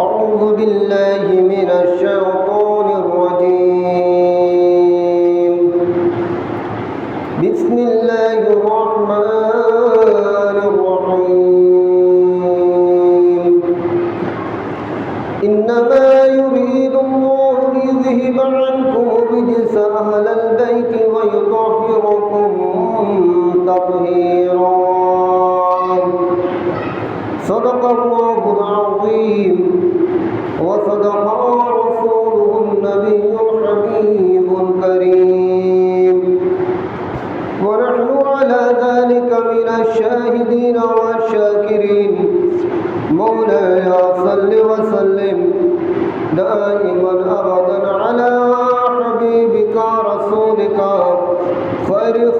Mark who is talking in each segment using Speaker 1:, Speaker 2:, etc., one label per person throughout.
Speaker 1: أعوذ بالله من الشيطان الرجيم. بسم الله الرحمن الرحيم. إنما يريد الله ليذهب عنكم الرجس أهل البيت ويطهركم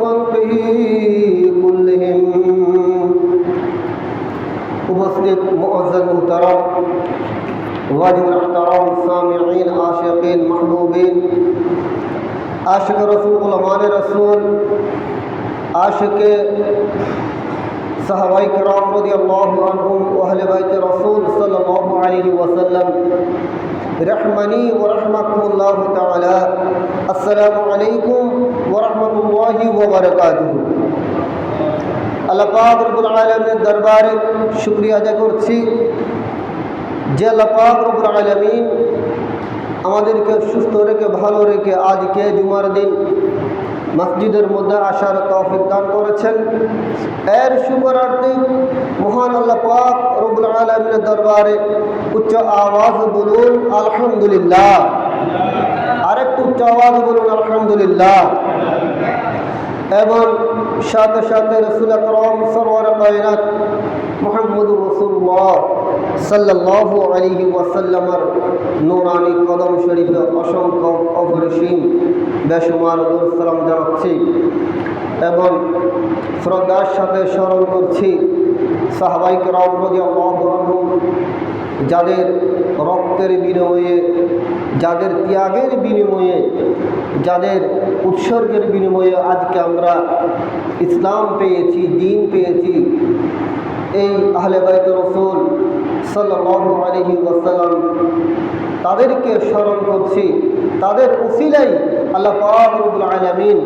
Speaker 1: خلقه كلهم উপস্থিত মুআজ্জাজ মুহতারাম ওয়াজিব মুহতারাম সামিঈন আশিকিন মাহবুবিন আশিক রাসূল উলামায়ে রাসূল আশিক সাহাবাই کرام রাদিয়াল্লাহু আনহুম ওয়াহলে বাইতে রাসূল সাল্লাল্লাহু আলাইহি ওয়াসাল্লাম رحمني ورحمكم الله تعالى السلام عليكم वरहमतुल्लाहि व দরবারে শুক্রিয়া আদায় করছি যে আল্লাহ পাক আমাদেরকে সুস্থ রেখে, ভালো রেখে আজকে জুমার দিন মসজিদের মধ্যে আসার তৌফিক দান করেছেন। এর শুভরার্থে মহান আল্লাহ পাক রব্বুল দরবারে উচ্চ আওয়াজ বলুন, আলহামদুলিল্লাহ। বলুন আলহামদুলিল্লাহ। এবং সাথে সাথে রসুল আকরম সরওয়ার কায়নাত মোহাম্মদুর রসুল্লাহ সাল্লাহ ওয়াসাল্লামার নুরানি কদম শরীফে অসংখ্য অপরিসীম বেসুমার সালাম জানাচ্ছি এবং শ্রদ্ধার সাথে স্মরণ করছি সাহবাইক রাম যাদের রক্তের বিনিময়ে যাদের ত্যাগের বিনিময়ে, যাদের উৎসর্গের বিনিময়ে আজকে আমরা ইসলাম পেয়েছি, দিন পেয়েছি, এই আহলে বাইত রসুল সাল্লাহ আলহি ওয়াসাল্লাম তাদেরকে স্মরণ করছি। তাদের উসিলাই আল্লাহ পাকুল আলমিন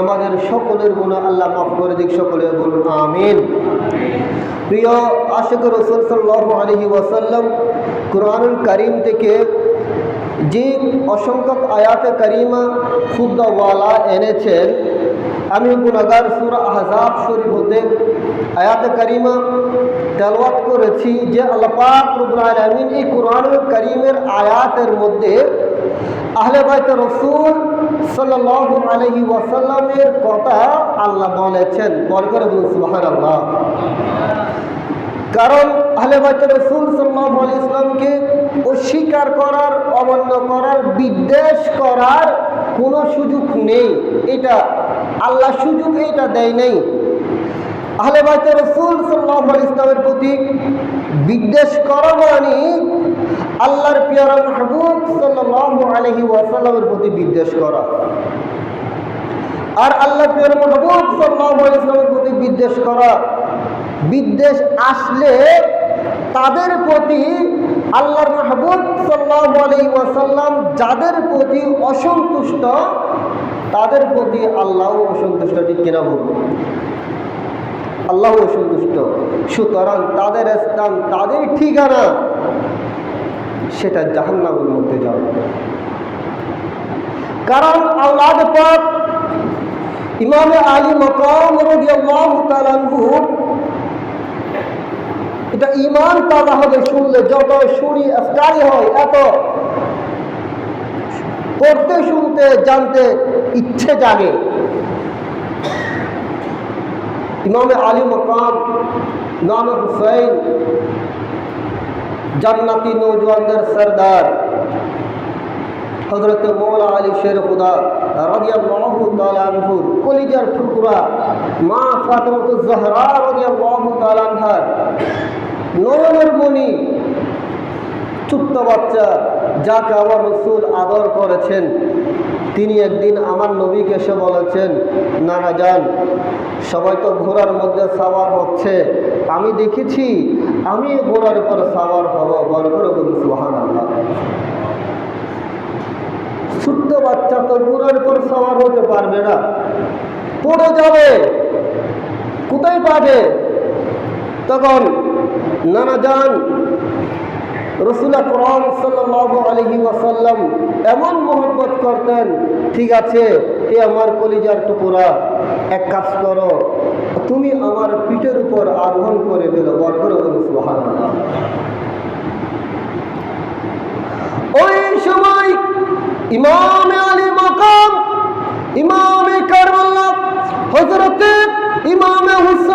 Speaker 1: আমাদের সকলের গুণা আল্লাহ মাফ করে দিক, সকলের বলুন আমিন। প্রিয় আশেক রসুল সাল্লাহ আলহি ওয়াসাল্লাম কোরআনুল করিম থেকে যে অসংখ্য আয়াতে করিমা খুদ্দাওয়ালা এনেছেন। আমি গুণাগার সুর আহজাব শরীফ হতে আয়াতে করিমা তেলওয়াত করেছি যে আল্লাপাক রুবুল আলমিন এই কোরআনুল করিমের আয়াতের মধ্যে আহলে বাইত রসুল সাল্লাহ আলহি ওয়াসাল্লামের কথা আল্লাহ বলেছেন। বল করে বলুন আল্লাহ কারণ আহলে বাইত রসুল সাল্লাহ আলি ইসলামকে অস্বীকার করার, অমান্য করার, বিদ্বেষ করার কোনো সুযোগ নেই। এটা আল্লাহ সুযোগ এটা দেয় নেই। আহলে বাইতে রসুল সাল্লাহ ইসলামের প্রতি বিদ্বেষ করা মানে আল্লাহর পিয়ারা মাহবুব সাল্লাহ আলহি ওয়াসাল্লামের প্রতি বিদ্বেষ করা। আর আল্লাহ পিয়ার মাহবুব সাল্লাহ ইসলামের প্রতি বিদ্বেষ করা বিদ্বেষ আসলে তাদের প্রতি আল্লাহর মাহবুব সাল্লাহ আলী ওয়াসাল্লাম যাদের প্রতি অসন্তুষ্ট, তাদের প্রতি আল্লাহ অসন্তুষ্ট, ঠিক কিনা বলব অসন্তুষ্ট। সুতরাং তাদের স্থান, তাদের ঠিকানা সেটা জাহান্নামের মধ্যে যাবে। কারণ আল্লাহ পাক ইমামে আলী মকাম এটা ইমান তাজা হবে শুনলে যত শুনি আফটারি হয়, এত পড়তে, শুনতে, জানতে ইচ্ছে জাগে। ইমামে আলী মকাম নাম হুসাইন, জান্নাতি নৌজওয়ানদের সরদার হজরত মৌলা আলী শের খুদা তাআলা আনহু, কলিজার টুকরা মা ফাতেমাতু জহরা রাদিয়াল্লাহু তাআলা নয়নের মণি। ছোট্ট বাচ্চা, যাকে আমার রসুল আদর করেছেন, তিনি একদিন আমার নবীকে এসে বলেছেন, নানা যান সবাই তো ঘোড়ার মধ্যে সাওয়ার হচ্ছে। আমি দেখেছি, আমি ঘোড়ার উপর সাওয়ার হব। বড় করে বলি সুহান ছোট্ট বাচ্চা তো ঘোড়ার উপর সাওয়ার হতে পারবে না। পড়ে যাবে। কোথায় পাবে? তখন নানা যান। রসুল আকরম সাল্লাহ ওয়াসাল্লাম এমন মোহব্বত করতেন, ঠিক আছে এ আমার কলিজার টুকুরা, এক কাজ করো, তুমি আমার পিঠের উপর আরোহণ করে ফেলো বরকর ওই সময় ইমামে আলী মকাম, ইমামে কারবাল্লা হজরতে ইমামে হুসাইন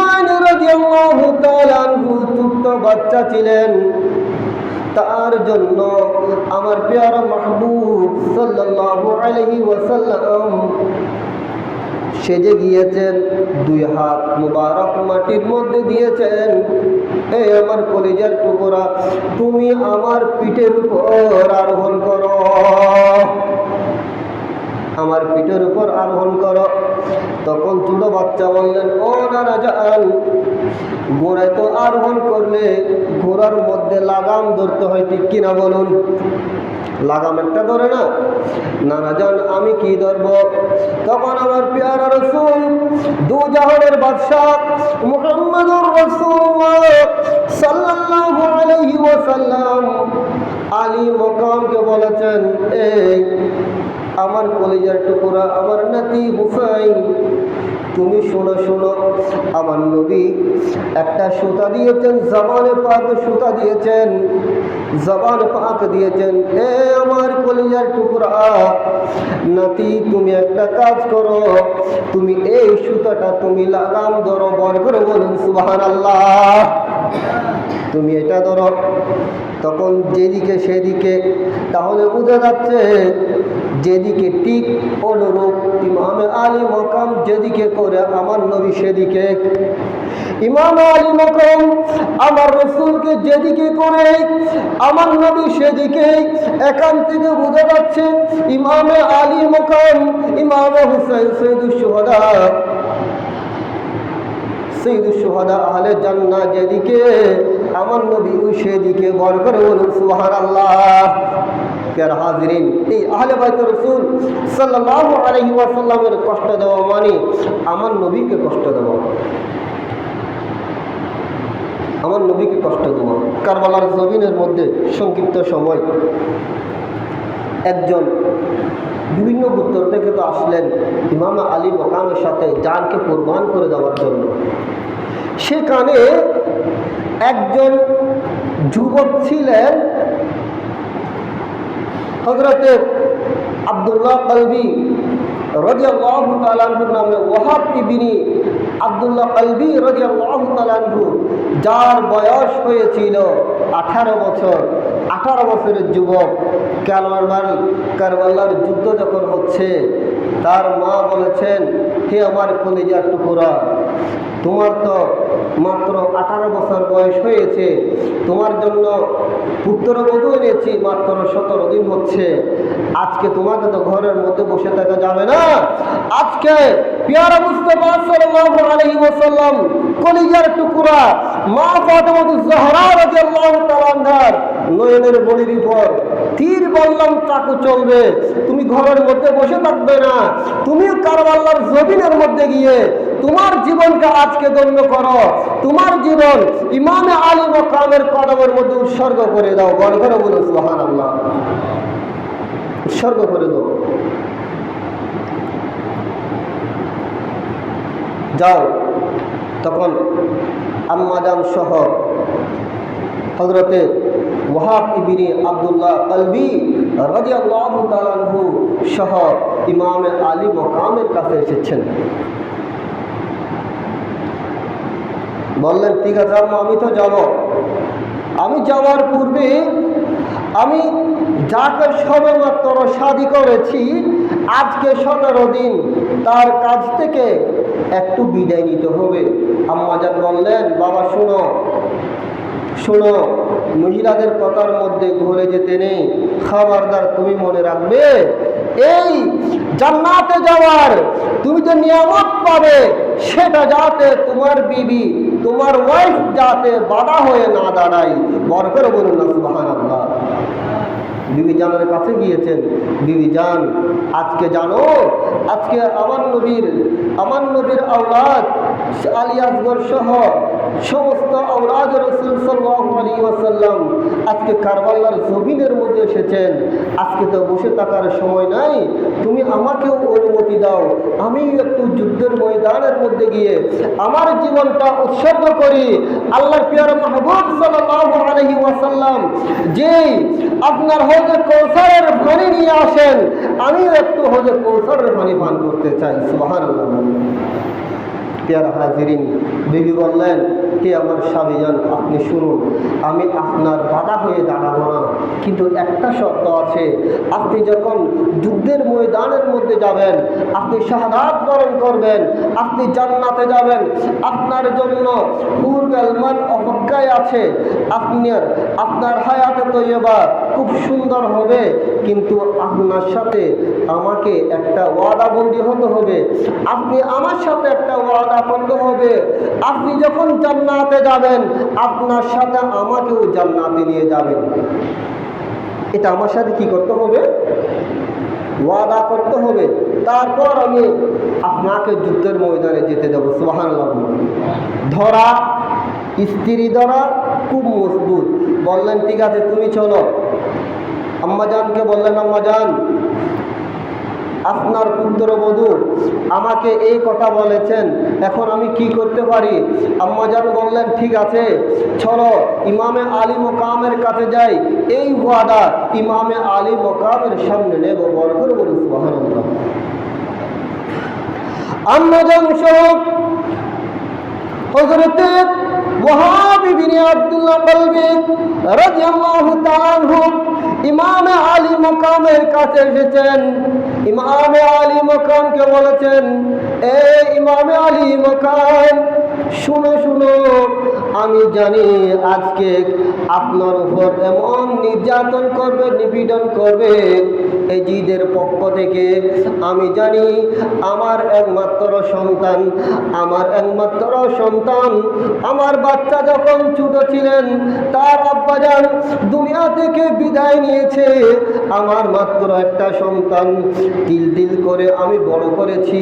Speaker 1: বাচ্চা ছিলেন। তার জন্য আমার পেয়ারা মাহবুব সাল্লাল্লাহু সেজে গিয়েছেন, দুই হাত মুবারক মাটির মধ্যে দিয়েছেন। এই আমার কলিজার টুকরা, তুমি আমার পিঠের উপর আরোহণ করো। আমার পিঠের উপর আরোহণ করো। তখন ছোট বাচ্চা বললেন, ও নানা যান ঘোড়ায় তো আরোহণ করলে ঘোড়ার মধ্যে লাগাম ধরতে হয়, ঠিক কিনা বলুন? লাগাম একটা ধরে না? নানা যান আমি কি ধরব? তখন আমার পেয়ারা রসুল, দু জাহানের বাদশাহ মুহাম্মদুর রাসূলুল্লাহ সাল্লাল্লাহু আলাইহি ওয়াসাল্লাম আলী মকামকে বলেছেন, এই আমার কলেজের টুকুরা, আমার নাতি হুসাইন। তুমি শোনো শোনো, আমার নবী একটা সুতা দিয়েছেন, জবানে পাক সুতা দিয়েছেন, জবান পাক দিয়েছেন। এ আমার কলিজার টুকরা, নাতি, তুমি একটা কাজ করো, তুমি এই সুতাটা তুমি লাগাম ধরো, বর করে বলুন সুবাহান আল্লাহ তুমি এটা ধরো। তখন যেদিকে সেদিকে, তাহলে বুঝা যাচ্ছে যেদিকে ঠিক অনুরূপ, ইমামে আলী মকাম যেদিকে করে, আমার নবী সেদিকে। ইমাম আলী মকাম, আমার রসুলকে যেদিকে করে, আমার নবী সেদিকে। এখান থেকে বোঝা যাচ্ছে, ইমামে আলী মকাম, ইমামে হুসাইন সৈদুল সুহদা সৈদুল সুহদা আহলে জান্না যেদিকে, আমার নবী সেদিকে। বর করে বলুন সুহার আল্লাহ প্যার হাজরিন। এই আহলে বাইত রসুল সাল্লাল্লাহু আলাইহি ওয়াসাল্লামের কষ্ট দেওয়া মানে আমার নবীকে কষ্ট দেওয়া। আমার নবীকে কষ্ট দেওয়া। কারবালার জমিনের মধ্যে সংক্ষিপ্ত সময় একজন বিভিন্ন উত্তর থেকে তো আসলেন ইমাম আলী মকামের সাথে জানকে কোরবান করে দেওয়ার জন্য। সেখানে একজন যুবক ছিলেন হজরতে আবদুল্লাহ কলবি রদিয়াল্লাহ তালানহুর নামে ওয়াহাব ইবিনি আবদুল্লাহ কলবি রদিয়াল্লাহ তালানহু যার বয়স হয়েছিল আঠারো বছর। আঠারো বছরের যুবক কারবার কারবাল্লার যুদ্ধ যখন হচ্ছে, তার মা বলেছেন, হে আমার কলিজার টুকুরা, তোমার তো মাত্র আঠারো বছর বয়স হয়েছে। তোমার জন্য পুত্রবধূ এনেছি, মাত্র সতেরো দিন হচ্ছে। আজকে তোমাকে তো ঘরের মধ্যে বসে থাকা যাবে না। আজকে পিয়ারা মুস্তফা সাল্লাল্লাহু আলাইহি ওয়াসাল্লাম কলিজার টুকরা মা ফাতেমাতুজ জাহরা রাদিয়াল্লাহু তাআলা আনহার নয়নের বলির উপর তীর বললাম চাকু চলবে। তুমি ঘরের মধ্যে বসে থাকবে না। তুমিও কারবাল্লার জমিনের মধ্যে গিয়ে তোমার জীবনকে আজকে ধন্য করো। তোমার জীবন ইমামে আলী মকামের কদমের মধ্যে উৎসর্গ করে দাও। বড় করে বলো সুহান আল্লাহ উৎসর্গ করে দাও। যাও। তখন আম্মাজান সহ হজরতে ওয়াহাব আবদুল্লাহ কলবি রাজিয়াল্লাহু তাআলাহু সহ ইমামে আলী মকামের কাছে এসেছেন। বললেন, ঠিক আছে, আম্মা, আমি তো যাব। আমি যাওয়ার পূর্বে আমি যাকে সবেমাত্র শাদি করেছি, আজকে সতেরো দিন তার কাছ থেকে একটু বিদায় নিতে হবে। আম্মাজান বললেন, বাবা, শোনো শোনো, মহিলাদের কথার মধ্যে ঘুরে যেতে নেই। খাবারদার তুমি মনে রাখবে, এই জান্নাতে যাওয়ার তুমি যে নিয়ামত পাবে, সেটা যাতে তোমার বিবি তোমার ওয়াইফ যাতে বাধা হয়ে না দাঁড়ায় বর করে বলুন না সুবাহান আল্লাহ বিবি জানের কাছে গিয়েছেন বিবি জান, আজকে জানো আজকে আমার নবীর আমার নবীর আওলাদ, আলী আসগর সহ সমস্ত আওলাদ রসুল সাল্লাহ আলী ওয়াসাল্লাম আজকে কারবাল্লার জমিনের মধ্যে এসেছেন। আজকে তো বসে থাকার সময় নাই। তুমি আমাকেও অনুমতি দাও। আমি একটু যুদ্ধের ময়দানের মধ্যে গিয়ে আমার জীবনটা উৎসর্গ করি। আল্লাহ পিয়ার মাহবুব সাল্লাল্লাহু আলাইহি ওয়াসাল্লাম যে আপনার হজে কৌসারের পানি নিয়ে আসেন, আমিও একটু হজে কৌসারের পানি পান করতে চাই, সুবহানাল্লাহ পেয়ারা হাজিরিন বিবি বললেন, হে আমার স্বামীজান আপনি শুনুন, আমি আপনার বাধা হয়ে দাঁড়াবো না। কিন্তু একটা শর্ত আছে, আপনি যখন যুদ্ধের ময়দানের মধ্যে যাবেন, আপনি শাহাদাত বরণ করবেন, আপনি জান্নাতে যাবেন, আপনার জন্য পূর্বেলমান অপেক্ষায় আছে, আপনার আপনার হায়াতে তৈবা খুব সুন্দর হবে, কিন্তু আপনার সাথে আমাকে একটা ওয়াদা ওয়াদাবন্দি হতে হবে। আপনি আমার সাথে একটা ওয়াদা করতে হবে। আপনি যখন জান্নাতে যাবেন, আপনার সাথে আমাকেও জান্নাতে নিয়ে যাবেন। এটা আমার সাথে কি করতে হবে? ওয়াদা করতে হবে। তারপর আমি আপনাকে যুদ্ধের ময়দানে যেতে দেবো সুবাহান ধরা, স্ত্রী ধরা, খুব মজবুত। বললেন, ঠিক আছে, তুমি চলো। আম্মাজানকে বললেন, আম্মাজান, আপনার পুত্রবধূ আমাকে এই কথা বলেছেন, এখন আমি কি করতে পারি? আম্মাজান বললেন, ঠিক আছে, চলো, ইমামে আলী মোকামের কাছে যাই, এই ওয়াদা ইমামে আলী মোকামের সামনে নেব বড় করে বলি আম্মাজান সহ হজরতে ওয়াহাবি আব্দুল্লাহ কলবি রাদিয়াল্লাহু তাআলা ইমাম আলী মোকামের কাছে এসেছেন। ইমামে আলী মোকামকে বলেছেন, এ ইমামে আলী মোকাম, শুনো শুনো, আমি জানি আজকে আপনার উপর এমন নির্যাতন করবে, নিপীড়ন করবে এই জিদের পক্ষ থেকে আমি জানি আমার একমাত্র সন্তান, আমার একমাত্র সন্তান। আমার বাচ্চা যখন ছোট ছিলেন, তার আব্বাজান দুনিয়া থেকে বিদায় নিয়েছে। আমার মাত্র একটা সন্তান। তিল তিল করে আমি বড় করেছি,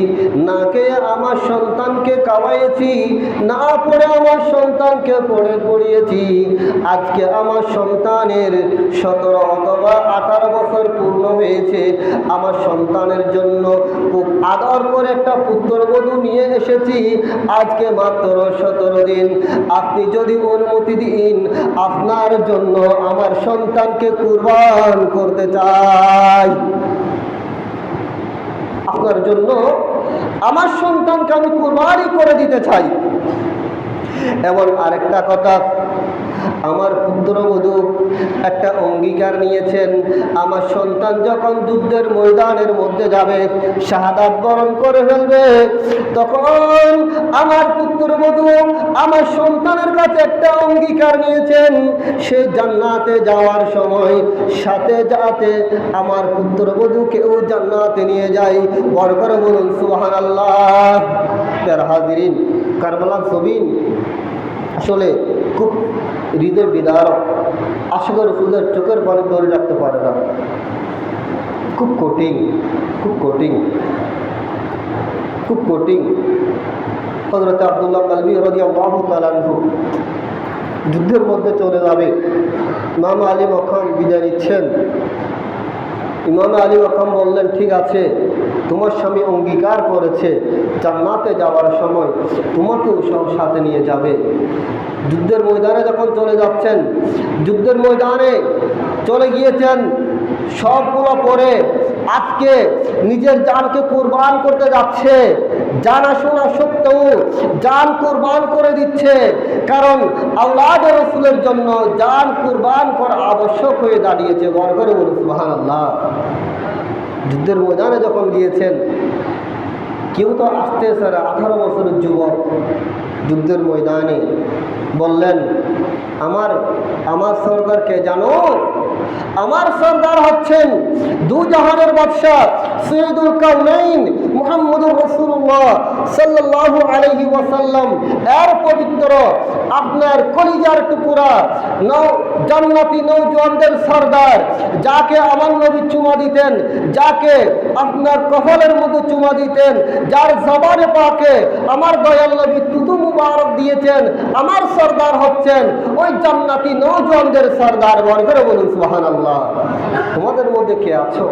Speaker 1: না কে আমার সন্তানকে কামাইয়েছি, না পড়ে আমার সন্তানকে পড়ে পড়িয়েছি। আজকে আমার সন্তানের সতেরো অথবা আঠারো বছর পূর্ণ হয়েছে আমার সন্তানের জন্য খুব আদর করে একটা পুত্রবধূ নিয়ে এসেছি। আজকে মাত্র সতেরো দিন। আপনি যদি অনুমতি দিন, আপনার জন্য আমার সন্তানকে কুরবান করতে চাই। আপনার জন্য আমার সন্তানকে আমি কুরবানি করে দিতে চাই। এমন আরেকটা কথা আমার পুত্রবধূ একটা অঙ্গীকার নিয়েছেন। আমার সন্তান যখন যুদ্ধের ময়দানের মধ্যে যাবে, শাহাদাত বরণ করে ফেলবে, তখন আমার পুত্রবধূ আমার সন্তানের কাছে একটা অঙ্গীকার নিয়েছেন। সে জান্নাতে যাওয়ার সময় সাথে যাতে আমার পুত্রবধূকেও জান্নাতে নিয়ে যায়। বড় করে বলুন সুহান আল্লাহ হাজিরিন কারবালা সবিন আসলে খুব হৃদয় বিদারক আশা রসুলের চোখের পানি ধরে রাখতে পারে না। খুব কঠিন খুব কঠিন খুব কঠিন। হজরত আবদুল্লাহ কালবি আল্লাহ তালানহু যুদ্ধের মধ্যে চলে যাবে। ইমাম আলী মখাম বিদায় নিচ্ছেন। ইমাম আলী মখাম বললেন, ঠিক আছে তোমার স্বামী অঙ্গীকার করেছে জান্নাতে যাওয়ার সময় তোমাকেও সব সাথে নিয়ে যাবে। যুদ্ধের ময়দানে যখন চলে যাচ্ছেন, যুদ্ধের ময়দানে চলে গিয়েছেন, সবগুলো পরে আজকে নিজের জানকে কোরবান করতে যাচ্ছে। জানাশোনা সত্ত্বেও জান কোরবান করে দিচ্ছে। কারণ আল্লাহ রসুলের জন্য জান কোরবান করা আবশ্যক হয়ে দাঁড়িয়েছে বরগরে বলুন সুহান আল্লাহ যুদ্ধের ময়দানে যখন গিয়েছেন, কেউ তো আসতে স্যার আঠারো বছরের যুবক যুদ্ধের ময়দানে বললেন, আমার আমার সরকারকে জানো? আমার সর্দার হচ্ছেন দু জাহানের বাদশাহ সৈয়দুল কাউনাইন মুহাম্মদুর রসুল্লাহ সাল্লাল্লাহু আলাইহি ওয়াসাল্লাম, এর পবিত্র আপনার কলিজার টুকুরা, নৌ, জান্নাতি নৌজওয়ানদের সর্দার, যাকে আমার নবী চুমা দিতেন, যাকে আপনার কফলের মধ্যে চুমা দিতেন, যার জবানে পাকে আমার দয়াল নবী তুতু মুবারক দিয়েছেন, আমার সর্দার হচ্ছেন ওই জান্নাতি নৌজওয়ানদের সর্দার। মনে করে বলুন সুহান আল্লাহ তোমাদের মধ্যে কে আছো?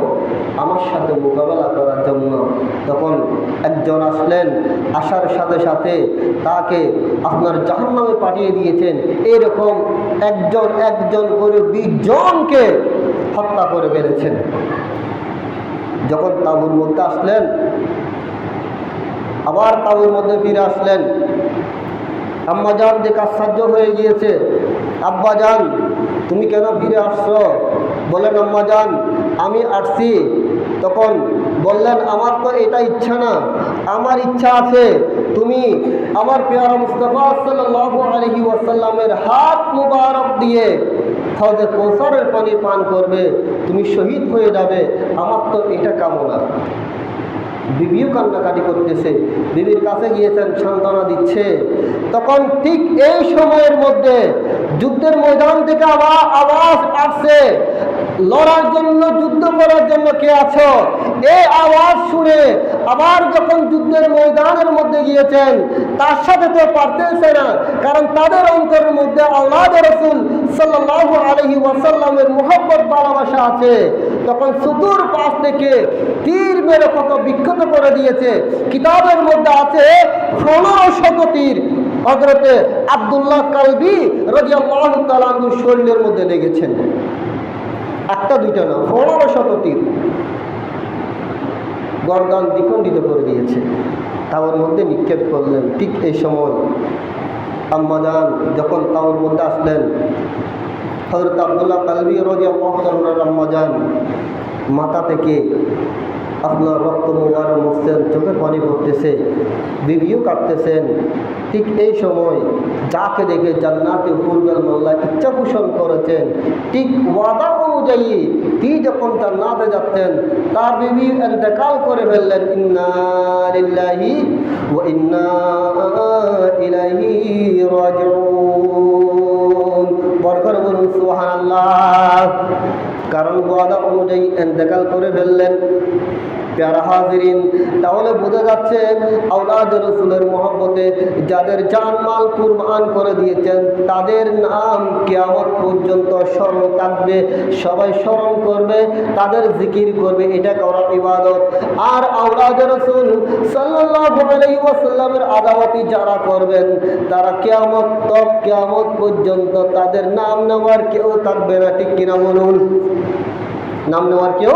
Speaker 1: আমার সাথে মোকাবেলা করার জন্য তখন একজন আসলেন আসার সাথে সাথে তাকে আপনার জাহান্নামে পাঠিয়ে দিয়েছেন। এরকম একজন একজন করে বিশ জনকে হত্যা করে বেড়েছেন যখন তাবুর মধ্যে আসলেন, আবার তাবুর মধ্যে ফিরে আসলেন। আম্মাজান যে কাজসাহ্য হয়ে গিয়েছে আব্বাজান তুমি কেন ফিরে আসছো? বলেন আম্মাজান আমি আসছি। তখন বললেন, আমার তো এটা ইচ্ছা না। আমার ইচ্ছা আছে, তুমি আমার পেয়ারা মুস্তফা সাল্লাল্লাহু আলাইহি ওয়াসাল্লামের হাত মুবারক দিয়ে হজে কৌসারের পানি পান করবে, তুমি শহীদ হয়ে যাবে, আমার তো এটা কামনা। বিবিও কান্নাকাটি করতেছে, বিবির কাছে গিয়েছেন, সান্ত্বনা দিচ্ছে। তখন ঠিক এই সময়ের মধ্যে যুদ্ধের ময়দান থেকে আবার আওয়াজ আসছে। লড়ার জন্য, যুদ্ধ করার জন্য কে আছো? এই আওয়াজ শুনে আবার যখন যুদ্ধের ময়দানের মধ্যে গিয়েছেন, তার সাথে তো পারতেছে না, কারণ তাদের অন্তরের মধ্যে আল্লাহ রসুল সাল্লাহ আলহি ওয়াসাল্লামের মোহব্বত, ভালোবাসা আছে। তখন সুদূর পাশ থেকে তীর মেরে কত বিক্ষত করে দিয়েছে। কিতাবের মধ্যে আছে পনেরো শত তীর। হজরতে আবদুল্লাহ কালবি রদি আল্লাহ শরীরের মধ্যে লেগেছেন। একটা দুইটা না পনেরো শত তীর। গরদান দ্বিখণ্ডিত করে দিয়েছে। তাওয়ার মধ্যে নিক্ষেপ করলেন। ঠিক এই সময় আম্মাজান যখন তাওয়ার মধ্যে আসলেন হজরত আবদুল্লাহ কালবি রোজি আম্মাজান মাথা থেকে আপনার রক্ত মোবার মুছছেন চোখের পানি পড়তেছে বিবিও কাটতেছেন। ঠিক এই সময় যাকে দেখে জান্নাতে হুরবেল মোল্লা ইচ্ছা পোষণ করেছেন, ঠিক ওয়াদা অনুযায়ী তিনি যখন জান্নাতে যাচ্ছেন, তার বিবি এতেকাল করে ফেললেন, ইন্না লিল্লাহি ওয়া ইন্না রাজিউন। বরকর বলুন কারণ ওয়াদা অনুযায়ী এতেকাল করে ফেললেন। প্যারা হাজিরিন, তাহলে বোঝা যাচ্ছে আউলাদ রসুলের মহব্বতে যাদের জানমাল কুরবান করে দিয়েছেন, তাদের নাম কেয়ামত পর্যন্ত স্মরণ থাকবে, সবাই স্মরণ করবে, তাদের জিকির করবে, এটা করা ইবাদত। আর আউলাদ রসুল সাল্লাল্লাহু আলাইহি আদাওয়াতি যারা করবেন, তারা কেয়ামত তক কেয়ামত পর্যন্ত তাদের নাম নেওয়ার কেউ থাকবে না, ঠিক কিনা বলুন? নাম নেওয়ার কেউ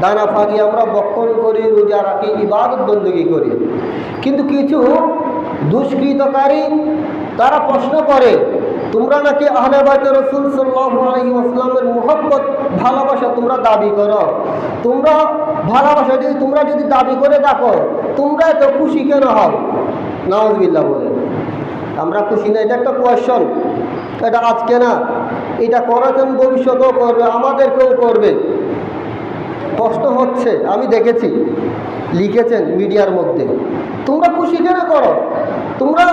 Speaker 1: দানা ফাঁকি আমরা বক্ষণ করি, রোজা রাখি, ইবাদত বন্দী করি। কিন্তু কিছু দুষ্কৃতকারী, তারা প্রশ্ন করে, তোমরা নাকি আহলেবাদ রসুল সাল্লামের মোহব্বত, ভালোবাসা তোমরা দাবি করো? তোমরা ভালোবাসা যদি তোমরা যদি দাবি করে দেখো, তোমরা এত খুশি কেন হও? নওয়াজবিল্লা বলে আমরা খুশি না, এটা একটা কোয়েশন এটা আজকে না, এটা করাতেন ভবিষ্যতেও করবে, আমাদেরকেও করবে। কষ্ট হচ্ছে, আমি দেখেছি। লিখেছেন মিডিয়ার মধ্যে। তোমরা খুশি কেন করো? তোমরা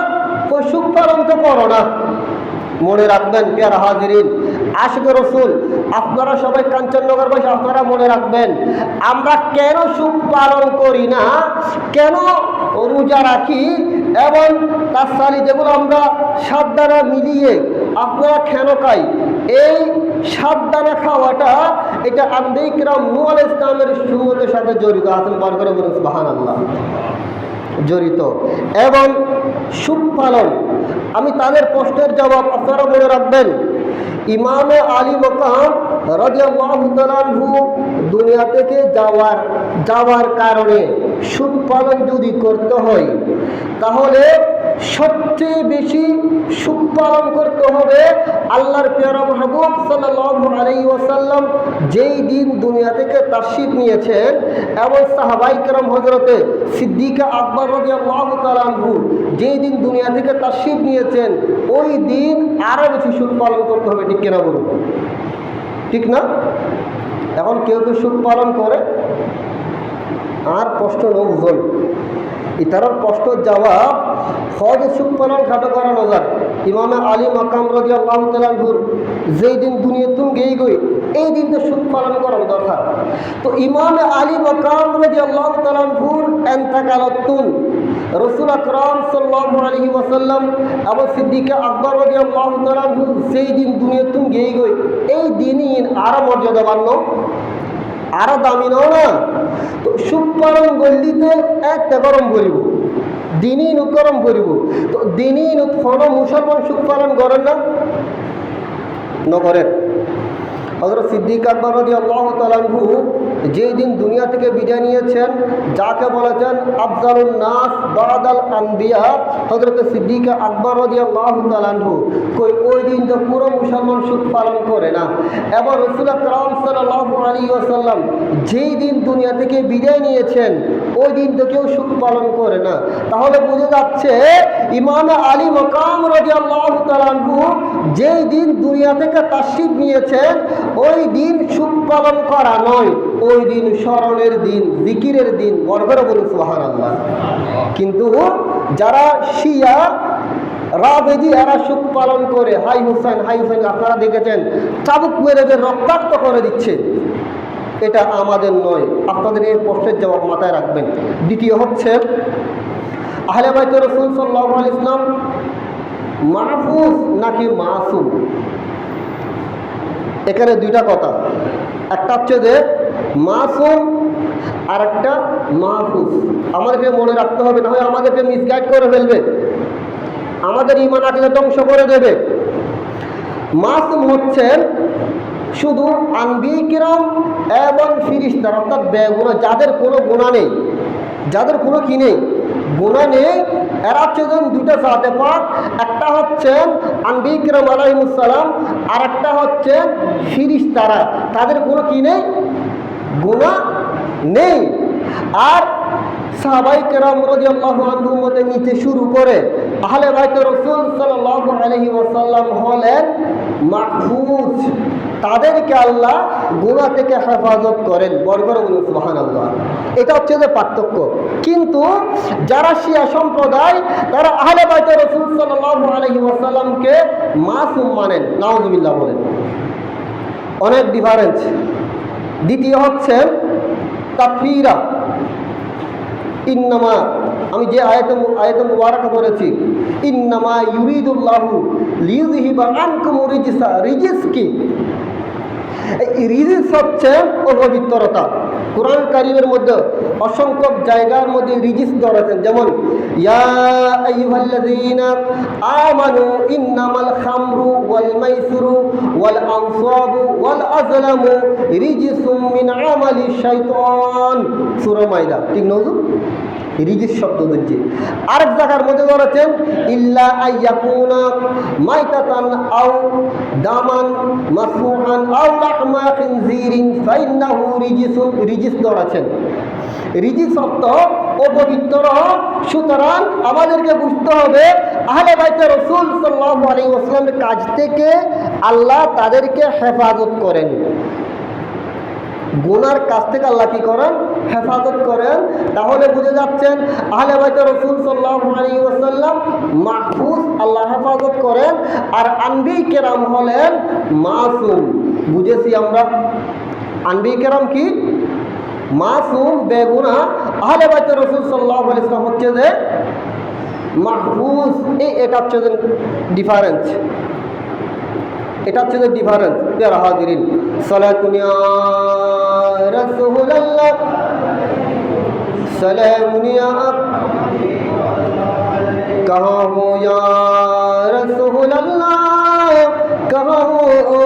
Speaker 1: সুখ পালন তো করো না। মনে রাখবেন পেয়ার হাজিরিন, আশিক রসুল, আপনারা সবাই কাঞ্চননগরবাসী আপনারা মনে রাখবেন, আমরা কেন সুখ পালন করি না? কেন রোজা রাখি? এবং তার সালি যেগুলো আমরা দ্বারা মিলিয়ে, আপনারা কেন খাই? এই সাত দানা খাওয়াটা এটা আন্দিকরাম নুয়াল ইসলামের সুন্নতের সাথে জড়িত আছেন বার করে বলুন বাহান আল্লাহ জড়িত। এবং সুখ পালন আমি তাদের প্রশ্নের জবাব আপনারা মনে রাখবেন। ইমামে আলী মকাম রাদিয়াল্লাহু তাআলা দুনিয়া থেকে যাওয়ার যাওয়ার কারণে সুদ পালন যদি করতে হয়, তাহলে সবচেয়ে বেশি সুখ পালন করতে হবে আল্লাহর পেয়ারা মাহবুব সাল্লাল্লাহু আলাইহি ওয়াসাল্লাম যেই দিন দুনিয়া থেকে তাশরিফ নিয়েছেন এবং সাহাবাই কেরাম হজরতে সিদ্দিকা আকবর তাআলা আনহু যেই দিন দুনিয়া থেকে তাশরিফ নিয়েছেন, ওই দিন আরও বেশি সুখ পালন করতে হবে। ঠিক কিনা বলুন? ঠিক না? এখন কেউ কেউ সুখ পালন করে, আর কষ্ট লোকজন। ইতারার কষ্ট জবাব হজ সুখ পালন খাটো করা নজর ইমামে আলী মাকাম রাজি আল্লাহ তালাহুর যেই দিন দুনিয়া তুম গেই গই এই দিন তো সুখ পালন করার দরকার। তো ইমামে আলী মাকাম রাজি আল্লাহ তালাহুর এন্তাকালতুন রসুল আকরাম সাল্লাহ আলহি ওয়াসাল্লাম এবং সিদ্দিকা আকবর রাজি আল্লাহ তালাহুর সেই দিন দুনিয়া তুম গেই গই এই দিনই আরও মর্যাদা বান্য আরও দামি নও না? তো সুখ পালন গল্লিতে একটা গরম করিব দিনই অনুকরণ করিব। তো দিনই কোন মুসলমান সুখ করেন না? নগরের হজরত সিদ্দিক আকবর রদি আল্লাহ তালাহু যেই দিন দুনিয়া থেকে বিদায় নিয়েছেন, যাকে বলেছেন আফজালুল নাস বাদাল আনবিয়া হজরত সিদ্দিক আকবর রদি আল্লাহ তালাহু কই, ওই দিন তো পুরো মুসলমান সুখ পালন করে না। এবং রসুল আকরাম সাল্লাহ আলী ওসাল্লাম যেই দিন দুনিয়া থেকে বিদায় নিয়েছেন, ওই দিন তো কেউ সুখ পালন করে না। তাহলে বোঝা যাচ্ছে, ইমাম আলী মকাম রদি আল্লাহ তালাহু যেই দিন দুনিয়া থেকে তাশরিফ নিয়েছেন ওই দিন সুখ পালন করা নয়, ওই দিন স্মরণের দিন, জিকিরের দিন, গর্বের বলুন সুহান আল্লাহ কিন্তু যারা শিয়া রাবেদি এরা সুখ পালন করে, হাই হুসাইন হাই হুসাইন, আপনারা দেখেছেন, চাবুক মেরে রক্তাক্ত করে দিচ্ছে, এটা আমাদের নয়। আপনাদের এই প্রশ্নের জবাব মাথায় রাখবেন। দ্বিতীয় হচ্ছে, আহলে বাইত রসুল সাল্লাহ ইসলাম মাহফুজ নাকি মাসুম? এখানে দুইটা কথা। একটা হচ্ছে যে, মাসুম আর একটা মাহফুজ। আমাদেরকে মনে রাখতে হবে, না হয় আমাদেরকে মিসগাইড করে ফেলবে। আমাদের ইমান আকিদা ধ্বংস করে দেবে। মাসুম হচ্ছেন শুধু আনবিকিরাম এবং ফিরিস্তার, অর্থাৎ বেগুনা। যাদের কোনো গুণা নেই, যাদের কোনো কি নেই গুণা নেই, এরা হচ্ছে দুইটা জাতে পাক, একটা হচ্ছেন আনবি কিরাম আলাইমুসালাম আর একটা হচ্ছে ফিরিস্তারা তাদের কোনো কি নেই? গুণা নেই। আর সাহাবাই কেরাম রাদিয়াল্লাহু আনহুর মধ্যে নিতে শুরু করে আহলে বাইত রাসূল সাল্লাল্লাহু আলাইহি ওয়াসাল্লাম হলেন মাহফুজ তাদেরকে আল্লাহ গুনাহ থেকে হেফাজত করেন বরকর বলুন সুবহানাল্লাহ। এটা হচ্ছে যে পার্থক্য। কিন্তু যারা শিয়া সম্প্রদায়, তারা আহলে বাইত রাসূল ওয়াসাল্লামকে মাসুম মানেন। নাউজুবিল্লাহ বলেন। অনেক ডিফারেন্স দ্বিতীয় হচ্ছে তাফিরা ইন্নামা, আমি যে আয়ত আয়ত মুবারক বলেছি ইন্নামা ইউরিদুল্লাহু লিউযহিবা আনকুম রিজসা রিজিস কি এই রিজিস হচ্ছে অপবিত্রতা। কোরআন কারিমের মধ্যে অসংখ্য জায়গার মধ্যে রিজিস ধরেছেন যেমন আমানু ইন্নামাল খামরু ওয়াল মাইসিরু ওয়াল আনসাবু ওয়াল আজলামু রিজিসুম মিন আমালি শাইতান। সূরা মাইদা ঠিক নজু রিজিস শব্দ দিচ্ছে আরেক জায়গার মধ্যে ধরেছেন, ইল্লা আইয়াকুনা মাইতাতান আও দামান মাসফুহান আও লাহমা খিনজিরিন, ফাইন্নাহু রিজিসুন, রিজিস ধরেছেন। রিজিস শব্দ অপবিত্র, সুতরাং আমাদেরকে বুঝতে হবে, আহলে বাইতে রসুল সাল্লাল্লাহু আলাইহি ওয়াসাল্লামের কাজ থেকে আল্লাহ তাদেরকে হেফাজত করেন। গুনার কাছ থেকে আল্লাহ কি করেন? হেফাজত করেন। তাহলে বুঝে যাচ্ছেন, আহলে বাইতে রসুল সাল্লাল্লাহু আলাইহি ওয়াসাল্লাম মাহফুজ আল্লাহ হেফাজত করেন, আর আনবি কেরাম হলেন মাসুম। বুঝেছি আমরা? আনবি কেরাম কি? মাসুম, বেগুনা। আহলে বাইতে রসুল সাল্লাল্লাহু আলাইহি ওয়াসাল্লাম হচ্ছে যে মাহফুজ। এই, এটা হচ্ছে যে ডিফারেন্স এটা হচ্ছে যে ডিফারেন্স হাজিরিন সালাতুনিয়া رسول اللہ سلیمیا کہاں ہو یا رسول اللہ؟ کہاں ہو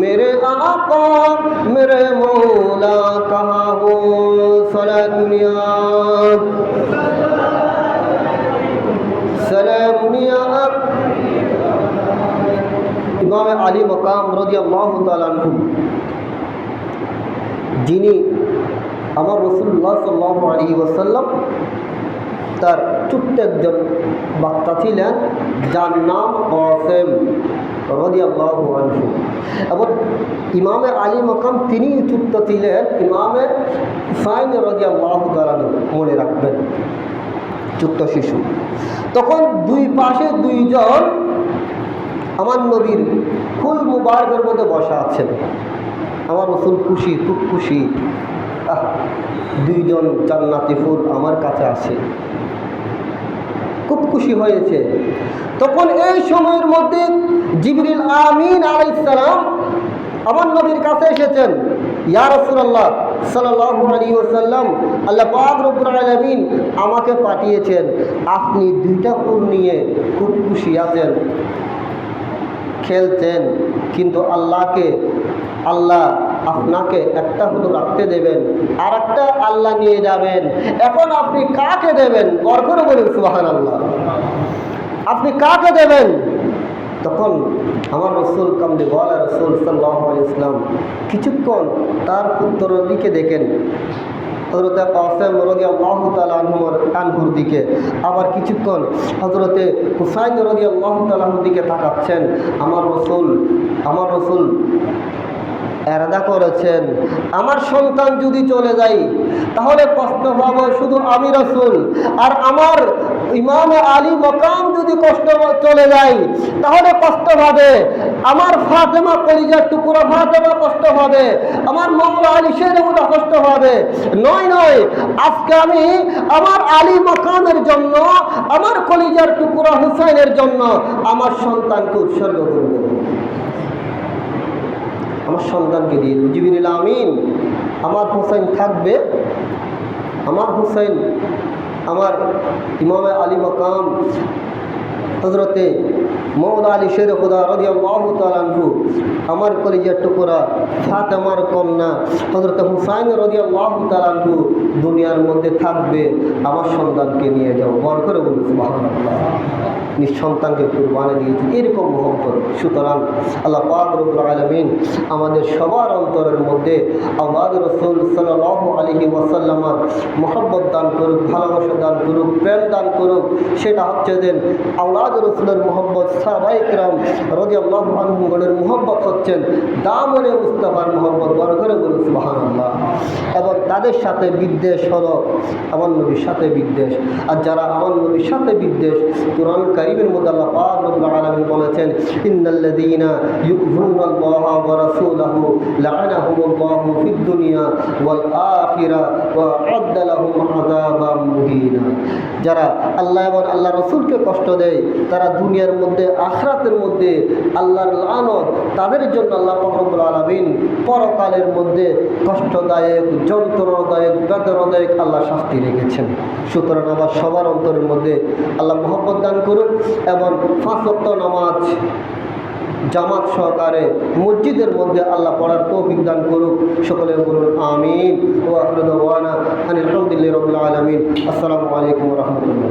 Speaker 1: میرے آقا، میرے مولا؟ کہاں ہو سلا دنیا سلیمیا امام علی مقام رضی اللہ تعالیٰ عنہ۔ যিনি আমার রসুল্লাহ সাল্লাহ আলী ওসাল্লাম তার ছোট্ট একজন বার্তা ছিলেন, যার নাম কসেম রদিয়াল্লাহ এবং ইমামের আলী মকাম তিনি ছোট্ট ছিলেন, ইমামে হুসাইন রদিয়াল্লাহ তালানহু মনে রাখবেন ছোট্ট শিশু। তখন দুই পাশে দুইজন আমার নবীর ফুল মুবারকের মধ্যে বসা আছেন। আমার রসুল খুশি, খুব খুশি। আহ, দুইজন জান্নাতি ফুল আমার কাছে আছে। খুব খুশি হয়েছে। তখন এই সময়ের মধ্যে জিবরিল আমিন আলাইসালাম আমার নবীর কাছে এসেছেন। ইয়া সাল্লাল্লাহু আলাইহি ওয়াসাল্লাম, আল্লাহ পাক রব্বুল আলামিন আমাকে পাঠিয়েছেন। আপনি দুইটা ফুল নিয়ে খুব খুশি আছেন। খেলছেন, কিন্তু আল্লাহকে আল্লাহ আপনাকে একটা হলো রাখতে দেবেন আর একটা আল্লাহ নিয়ে যাবেন। এখন আপনি কাকে দেবেন? বর করে বলুন সুবাহান আল্লাহ আপনি কাকে দেবেন? তখন আমার রসুল কামদি বলা, রসুল সাল্লাহ ইসলাম কিছুক্ষণ তার পুত্রের দিকে দেখেন। হজরতে কাসেম রদি আল্লাহ তালুর দিকে। আবার কিছুক্ষণ হজরতে হুসাইন রদি আল্লাহ তালাহুর দিকে তাকাচ্ছেন। আমার রসুল আমার রসুল এরাদা করেছেন। আমার সন্তান যদি চলে যায়, তাহলে কষ্ট পাবো শুধু আমি রসুল। আর আমার ইমাম আলী মকাম যদি কষ্ট চলে যায়, তাহলে কষ্ট হবে আমার ফাতেমা কলিজার টুকুরা ফাতেমা কষ্ট হবে আমার মৌলা আলী শেরগুলো কষ্ট হবে নয় নয়, আজকে আমি আমার আলী মকামের জন্য, আমার কলিজার টুকুরা হুসাইনের জন্য আমার সন্তানকে উৎসর্গ করে দেবো। আমার সন্তানকে দিয়ে দেবো জিবিরুল আমিন, আমার হুসাইন থাকবে, আমার হুসাইন, আমার ইমামে আলী মকাম হজরতে মৌদ আলী শের খুদা রদি আল্লাহ আমার কলিজার টুকরা ফাত আমার কন্যা হজরত হুসাইন রদি আল্লাহ তালানহু দুনিয়ার মধ্যে থাকবে, আমার সন্তানকে নিয়ে যাও। বর করে বলুন নিঃসন্তানকে কুরবানি দিয়েছি। এরকম মহব্বত। সুতরাং আল্লাহ পাক রব্বুল আলামিন আমাদের সবার অন্তরের মধ্যে আল্লাহ রসুল সাল্লাহ আলহি ওয়াসাল্লামার মহব্বত দান করুক, ভালোবাসা দান করুক, প্রেম দান করুক, সেটা হচ্ছে যে আল্লাহ রসুলের মোহব্বত সাহবাইকরাম রদি আল্লাহ আনহুগণের মোহব্বত হচ্ছেন দামনে মুস্তাফার মোহব্বত বড় করে বলুন সুবাহান আল্লাহ এবং তাদের সাথে বিদ্বেষ হলো, আমার নবীর সাথে বিদ্বেষ। আর যারা আমার নবীর সাথে বিদ্বেষ, কোরআন কারিমের মধ্যে আল্লাহ পাক বলেছেন, ইন্নাল্লাযীনা ইউযুনা আল্লাহ ওয়া রাসূলাহু লা'নাহুমুল্লাহু ফিদ দুনিয়া ওয়াল আখিরা ওয়া আ'আদ্দা লাহুম আযাবাম মুহিনা। যারা আল্লাহ এবং আল্লাহ রসুলকে কষ্ট দেয় তারা দুনিয়ার মধ্যে, আখরাতের মধ্যে আল্লাহর লানত, তাদের জন্য আল্লাহ ফকরবুল আলমিন পরকালের মধ্যে কষ্টদায়ক, যন্ত্রণাদায়ক, বেদনাদায়ক আল্লাহ শাস্তি রেখেছেন। সুতরাং আবার সবার অন্তরের মধ্যে আল্লাহ মোহব্বত দান করুন এবং ওয়াক্ত নামাজ, জামাত সহকারে মসজিদের মধ্যে আল্লাহ পড়ার তৌফিক দান করুক। সকলে বলুন আমিন। ও আখরদানা আনিল আলমিন। আসসালামু আলাইকুম রহমতুল্লাহ।